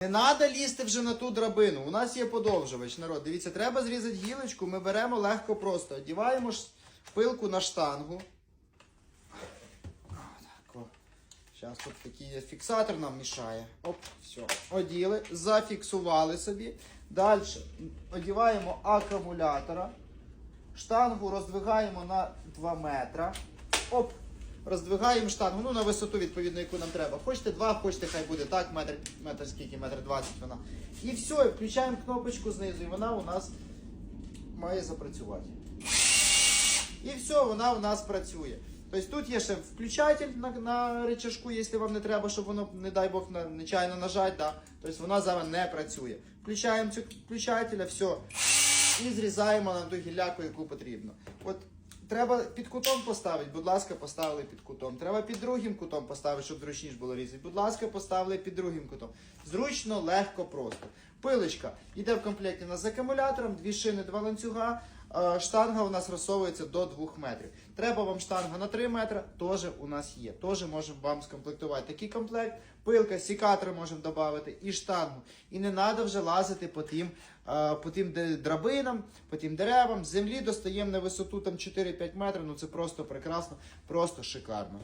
Не треба лізти вже на ту драбину. У нас є подовжувач, народ. Дивіться, треба зрізати гілочку, ми беремо легко просто. Одіваємо пилку на штангу. Зараз тут такий фіксатор нам мішає. Оп, все. Оділи, зафіксували собі. Далі одіваємо акумулятора. Штангу роздвигаємо на 2 метра. Оп. Роздвигаємо штангу, ну на висоту, відповідно, яку нам треба. Хочете 2, хочете, хай буде так, метр, метр скільки, метр 20 вона. І все, включаємо кнопочку знизу, і вона у нас має запрацювати. І все, вона у нас працює. Тобто тут є ще включатель на, на рычажку, якщо вам не треба, щоб воно, не дай Бог, на, нечайно нажати, да. тобто вона зараз не працює. Включаємо цю включателя, все. І зрізаємо на ту гілляку, яку потрібно. От треба під кутом поставити, будь ласка, поставили під кутом. Треба під другим кутом поставити, щоб зручніше було різати. Будь ласка, поставили під другим кутом. Зручно, легко, просто. Пилочка йде в комплекті у з акумулятором, дві шини, два ланцюга. Е, Штанга у нас розсовується до 2 метрів. Треба вам штанга на 3 метри, теж у нас є. Теж можемо вам скомплектувати такий комплект. Пилка, сікатори можемо додати і штангу. І не треба вже лазити по тим, е, по тим драбинам, по тим деревам. З землі достаємо на висоту там 4-5 метрів. Ну це просто прекрасно, просто шикарно.